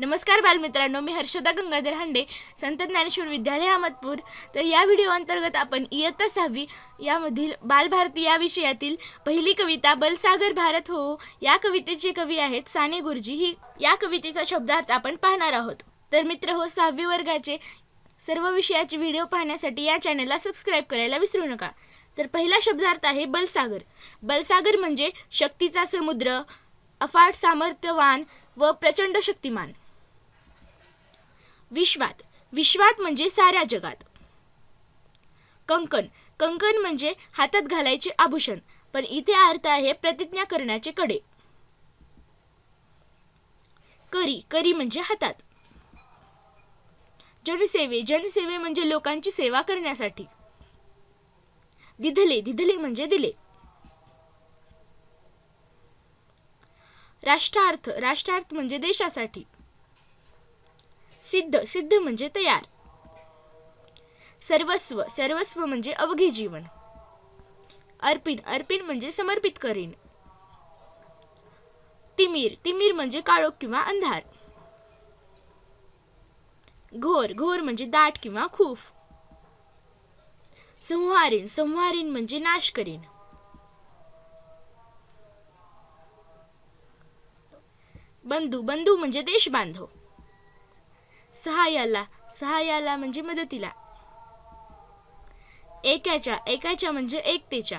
नमस्कार बालमित्रांनो मी हर्षदा गंगाधर हांडे संत ज्ञानेश्वर विद्यालय अहमदपूर. तर या व्हिडिओ अंतर्गत आपण इयत्ता सहावी यामधील बालभारती या विषयातील पहिली कविता बलसागर भारत हो या कवितेचे कवी आहेत साने गुरुजी. ही या कवितेचा शब्दार्थ आपण पाहणार आहोत. तर मित्र हो सहावी वर्गाचे सर्व विषयाचे व्हिडिओ पाहण्यासाठी या चॅनलला सबस्क्राईब करायला विसरू नका. तर पहिला शब्दार्थ आहे बलसागर. बलसागर म्हणजे शक्तीचा समुद्र अफाट सामर्थ्यवान व प्रचंड शक्तिमान. विश्वात. विश्वात म्हणजे साऱ्या जगात. कंकण. कंकण म्हणजे हातात घालायचे आभूषण पण इथे अर्थ आहे प्रतिज्ञा करण्याचे कडे. करी. करी म्हणजे हातात. जनसेवे. जनसेवे म्हणजे लोकांची सेवा करण्यासाठी. दिधले. दिधले म्हणजे दिले. राष्ट्रार्थ. राष्ट्रार्थ म्हणजे देशासाठी. सिद्ध सिद्ध म्हणजे तयार. सर्वस्व सर्वस्व म्हणजे अवघे जीवन अर्पिन अर्पिन म्हणजे समर्पित करीन. तिमीर तिमीर म्हणजे काळोख किंवा अंधार. घोर घोर म्हणजे दाट किंवा खूफ. संहारीन संहारीन म्हणजे नाश करीन. बंधू बंधू म्हणजे देश बांधव सहाय्याला सहाय्याला म्हणजे मदतीला. एकाच्या एकाच्या म्हणजे एकतेच्या.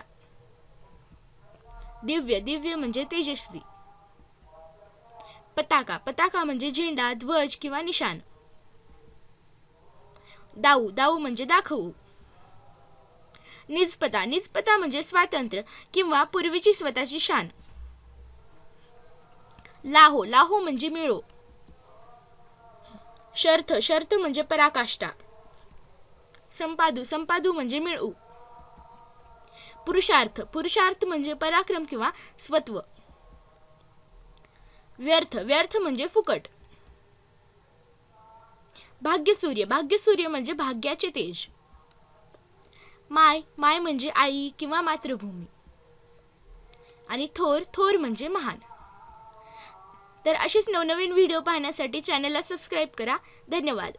दिव्य दिव्य म्हणजे तेजस्वी. पताका पताका म्हणजे झेंडा ध्वज किंवा निशाण. दाऊ दाऊ म्हणजे दाखवू. निजपता निजपता म्हणजे स्वातंत्र्य किंवा पूर्वीची स्वतःची शान. लाहो लाहो म्हणजे मिळो. शर्थ शर्थ म्हणजे पराकाष्ठा. संपादू संपादू म्हणजे मिळू. पुरुषार्थ पुरुषार्थ म्हणजे पराक्रम किंवा स्वत्व. व्यर्थ व्यर्थ म्हणजे फुकट. भाग्यसूर्य भाग्यसूर्य म्हणजे भाग्याचे तेज. माय माय म्हणजे आई किंवा मातृभूमी. आणि थोर थोर म्हणजे महान. तर असेच नवनवीन व्हिडिओ पाहण्यासाठी चॅनलला सबस्क्राईब करा. धन्यवाद.